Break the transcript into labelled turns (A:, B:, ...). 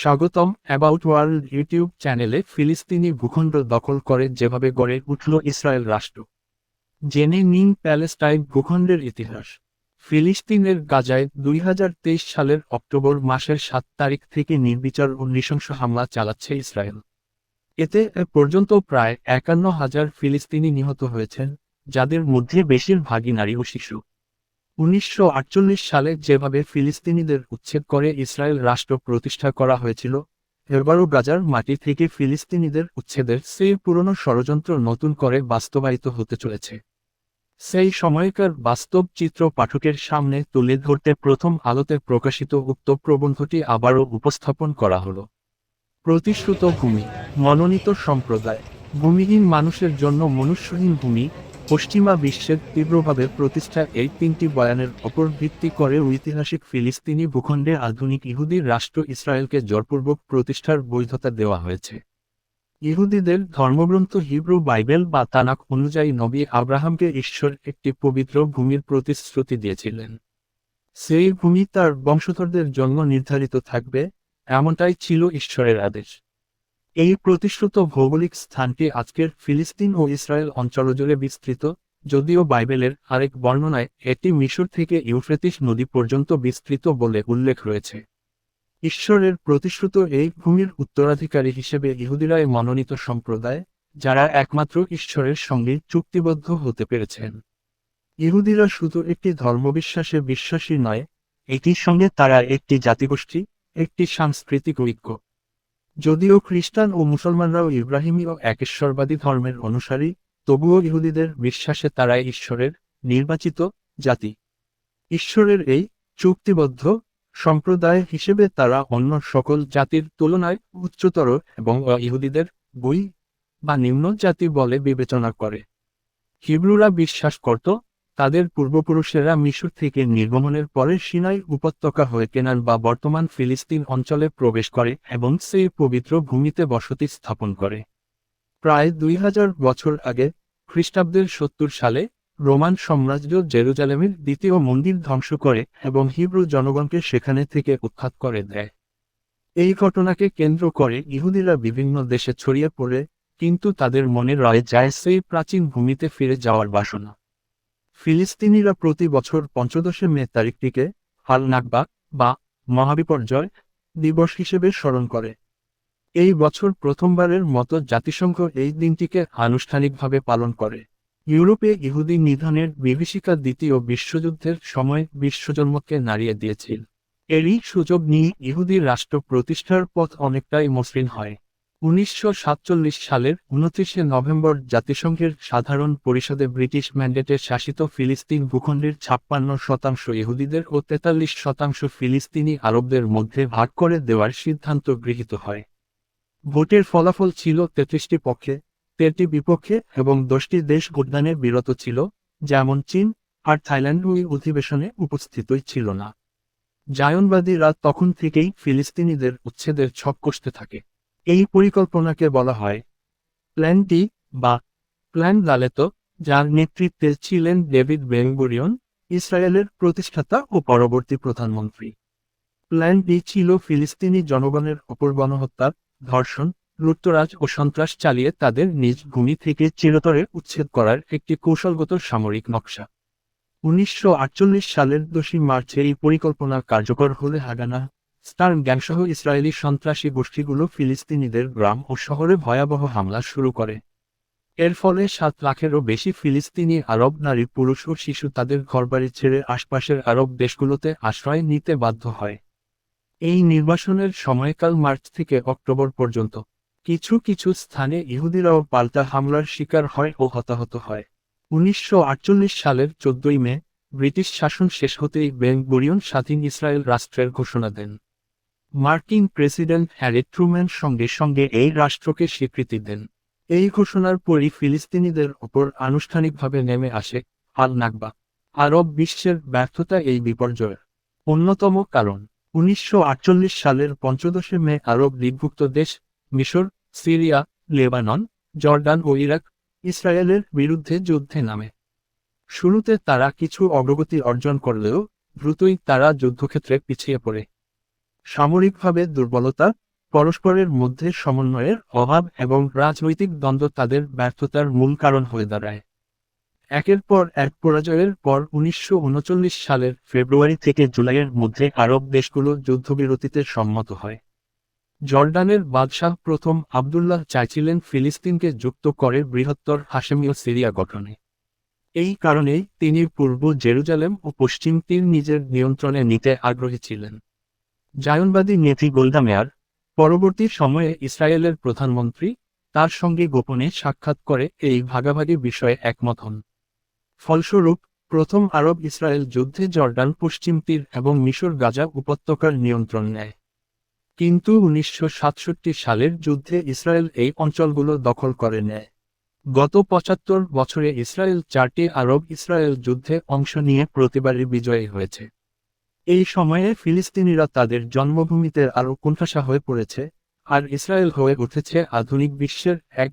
A: স্বাগতম about world YouTube চ্যানেলে ফিলিস্তিনি ভূখণ্ড দখল করে যেভাবে গড়ে উঠল ইসরায়েল রাষ্ট্র। জেনে নিন প্যালেস্টাইন ভূখণ্ডের ইতিহাস। ফিলিস্তিনের গাজায় দুই হাজার তেইশ সালের অক্টোবর মাসের সাত তারিখ থেকে নির্বিচার ও নৃশংস হামলা চালাচ্ছে ইসরায়েল। এতে পর্যন্ত প্রায় একান্ন হাজার ফিলিস্তিনি নিহত হয়েছেন, যাদের মধ্যে বেশিরভাগই নারী ও শিশু। উনিশশো আটচল্লিশ সালে যেভাবে ফিলিস্তিনিদের উচ্ছেদ করে ইসরায়েল রাষ্ট্র প্রতিষ্ঠা করা হয়েছিল এবারও গাজার মাটি থেকে ফিলিস্তিনিদের উচ্ছেদের সেই পুরনো ষড়যন্ত্র নতুন করে বাস্তবায়িত হতে চলেছে। সেই সময়কার বাস্তব চিত্র পাঠকের সামনে তুলে ধরতে প্রথম আলোতে প্রকাশিত উক্ত প্রবন্ধটি আবারও উপস্থাপন করা হল। প্রতিশ্রুত ভূমি, মনোনীত সম্প্রদায়, ভূমিহীন মানুষের জন্য মনুষ্যহীন ভূমি পশ্চিমা বিশ্বের তীব্রভাবে প্রতিষ্ঠা এই তিনটি বয়ানের ওপর ভিত্তি করে ঐতিহাসিক ফিলিস্তিনি ভূখণ্ডে আধুনিক ইহুদি রাষ্ট্র ইসরায়েলকে জোরপূর্বক প্রতিষ্ঠার বৈধতা দেওয়া হয়েছে। ইহুদিদের ধর্মগ্রন্থ হিব্রু বাইবেল বা তানাক অনুযায়ী নবী আব্রাহামকে ঈশ্বর একটি পবিত্র ভূমির প্রতিশ্রুতি দিয়েছিলেন। সেই ভূমি তার বংশধরদের জন্য নির্ধারিত থাকবে, এমনটাই ছিল ঈশ্বরের আদেশ। এই প্রতিশ্রুত ভৌগোলিক স্থানটি আজকের ফিলিস্তিন ও ইসরায়েল অঞ্চল জুড়ে বিস্তৃত, যদিও বাইবেলের আরেক বর্ণনায় এটি মিশর থেকে ইউফ্রেতিস নদী পর্যন্ত বিস্তৃত বলে উল্লেখ রয়েছে। ঈশ্বরের প্রতিশ্রুত এই ভূমির উত্তরাধিকারী হিসেবে ইহুদিরাই মনোনীত সম্প্রদায়, যারা একমাত্র ঈশ্বরের সঙ্গে চুক্তিবদ্ধ হতে পেরেছেন। ইহুদিরা শুধু একটি ধর্মবিশ্বাসে বিশ্বাসী নয়, এটির সঙ্গে তারা একটি জাতিগোষ্ঠী, একটি সাংস্কৃতিক ঐক্য। যদিও খ্রিস্টান ও মুসলমানরাও ইব্রাহিমী ও একেশ্বরবাদী ধর্মের অনুসারী, তবুও ইহুদিদের বিশ্বাসে তারাই ঈশ্বরের নির্বাচিত জাতি। ঈশ্বরের এই চুক্তিবদ্ধ সম্প্রদায় হিসেবে তারা অন্য সকল জাতির তুলনায় উচ্চতর এবং ইহুদিদের বই বা নিম্ন জাতি বলে বিবেচনা করে। হিব্রুরা বিশ্বাস করত তাদের পূর্বপুরুষেরা মিশর থেকে নির্গমনের পরে সিনাই উপত্যকা হয়ে কেনান বা বর্তমান ফিলিস্তিন অঞ্চলে প্রবেশ করে এবং সেই পবিত্র ভূমিতে বসতি স্থাপন করে। প্রায় দুই হাজার বছর আগে খ্রিস্টাব্দের সত্তর সালে রোমান সাম্রাজ্য জেরুজালেমের দ্বিতীয় মন্দির ধ্বংস করে এবং হিব্রু জনগণকে সেখানে থেকে উৎখাত করে দেয়। এই ঘটনাকে কেন্দ্র করে ইহুদিরা বিভিন্ন দেশে ছড়িয়ে পড়ে, কিন্তু তাদের মনে রয়ে যায় সেই প্রাচীন ভূমিতে ফিরে যাওয়ার বাসনা। ফিলিস্তিনিরা প্রতি বছর পঞ্চদশে মে তারিখটিকে হাল নাকবা বা মহাবিপর্যয় দিবস হিসেবে স্মরণ করে। এই বছর প্রথমবারের মতো জাতিসংঘ এই দিনটিকে আনুষ্ঠানিকভাবে পালন করে। ইউরোপে ইহুদি নিধনের বিভীষিকা দ্বিতীয় বিশ্বযুদ্ধের সময় বিশ্বজন্মকে নাড়িয়ে দিয়েছিল। এরই সুযোগ নিয়ে ইহুদি রাষ্ট্র প্রতিষ্ঠার পথ অনেকটাই মসৃণ হয়। উনিশশো সাতচল্লিশ সালের উনত্রিশে নভেম্বর জাতিসংঘের সাধারণ পরিষদে ব্রিটিশ ম্যান্ডেটে শাসিত ফিলিস্তিন ভূখণ্ডের ছাপ্পান্ন শতাংশ ইহুদিদের ও তেতাল্লিশ শতাংশ ফিলিস্তিনি আরবদের মধ্যে ভাগ করে দেওয়ার সিদ্ধান্ত গৃহীত হয়। ভোটের ফলাফল ছিল তেত্রিশটি পক্ষে, তেরটি বিপক্ষে এবং দশটি দেশ ভোটদানে বিরত ছিল, যেমন চীন আর থাইল্যান্ড ওই অধিবেশনে উপস্থিতই ছিল না। জায়নবাদীরা তখন থেকেই ফিলিস্তিনিদের উচ্ছেদের ছক কষতে থাকে। এই পরিকল্পনাকে বলা হয় প্ল্যান ডি বা প্ল্যান দালেতো যার নেতৃত্বে ছিলেন ডেভিড বেঙ্গুরিয়ন ইসরায়েলের প্রতিষ্ঠাতা ও পরবর্তী প্রধানমন্ত্রী। প্ল্যান ডি ছিল ফিলিস্তিনি জনগণের ওপর গণহত্যা ধর্ষণ, লুটতরাজ ও সন্ত্রাস চালিয়ে তাদের নিজ ভূমি থেকে চিরতরে উচ্ছেদ করার একটি কৌশলগত সামরিক নকশা। উনিশশো আটচল্লিশ সালের দোষী মার্চে এই পরিকল্পনা কার্যকর হলে হাগানা স্টার গ্যাংসহ ইসরায়েলি সন্ত্রাসী গোষ্ঠীগুলো ফিলিস্তিনিদের গ্রাম ও শহরে ভয়াবহ হামলা শুরু করে। এর ফলে সাত লাখেরও বেশি ফিলিস্তিনি আরব নারী, পুরুষ ও শিশু তাদের ঘরবাড়ি ছেড়ে আশপাশের আরব দেশগুলোতে আশ্রয় নিতে বাধ্য হয়। এই নির্বাসনের সময়কাল মার্চ থেকে অক্টোবর পর্যন্ত। কিছু কিছু স্থানে ইহুদিরাও পাল্টা হামলার শিকার হয় ও হতাহত হয়। উনিশশো আটচল্লিশ সালের চোদ্দই মে, ব্রিটিশ শাসন শেষ হতেই বেন গুরিয়ন স্বাধীন ইসরায়েল রাষ্ট্রের ঘোষণা দেন। মার্কিন প্রেসিডেন্ট হ্যারি ট্রুম্যান সঙ্গে সঙ্গে এই রাষ্ট্রকে স্বীকৃতি দেন। এই ঘোষণার পরই ফিলিস্তিনিদের ওপর আনুষ্ঠানিকভাবে নেমে আসে আল নাকবা আরব বিশ্বের ব্যর্থতা এই বিপর্যয়ের অন্যতম কারণ, উনিশশো আটচল্লিশ সালের পঞ্চদশে মে আরব লীগভুক্ত দেশ মিশর, সিরিয়া, লেবানন জর্ডান ও ইরাক ইসরায়েলের বিরুদ্ধে যুদ্ধে নামে। শুরুতে তারা কিছু অগ্রগতি অর্জন করলেও দ্রুতই তারা যুদ্ধক্ষেত্রে পিছিয়ে পড়ে। সামরিকভাবে দুর্বলতা, পরস্পরের মধ্যে সমন্বয়ের অভাব এবং রাজনৈতিক দ্বন্দ্ব তাদের ব্যর্থতার মূল কারণ হয়ে দাঁড়ায়। একের পর এক পরাজয়ের পর উনিশশো উনচল্লিশ সালের ফেব্রুয়ারি থেকে জুলাইয়ের মধ্যে আরব দেশগুলো যুদ্ধবিরতিতে সম্মত হয়। জর্ডানের বাদশাহ প্রথম আবদুল্লাহ চাইছিলেন ফিলিস্তিনকে যুক্ত করে বৃহত্তর হাশেমীয় সিরিয়া গঠনে। এই কারণেই তিনি পূর্ব জেরুজালেম ও পশ্চিম তীর নিজের নিয়ন্ত্রণে নিতে আগ্রহী ছিলেন। জায়নবাদী নেতি গোল্ডা মেয়ার পরবর্তী সময়ে ইসরায়েলের প্রধানমন্ত্রী, তার সঙ্গে গোপনে সাক্ষাৎ করে এই ভাগাভাগি বিষয়ে একমত হন। ফলস্বরূপ, প্রথম আরব ইসরায়েল যুদ্ধে জর্ডান পশ্চিম তীর এবং মিশর গাজা উপত্যকার নিয়ন্ত্রণ নেয়। কিন্তু উনিশশো সাতষট্টি সালের যুদ্ধে ইসরায়েল এই অঞ্চলগুলো দখল করে নেয়। গত পঁচাত্তর বছরে ইসরায়েল চারটি আরব ইসরায়েল যুদ্ধে অংশ নিয়ে প্রতিবারই বিজয়ী হয়েছে। এই সময়ে ফিলিস্তিনিরা তাদের জন্মভূমিতে আরও কোণঠাসা হয়ে পড়েছে, আর ইসরায়েল হয়ে উঠেছে আধুনিক বিশ্বের এক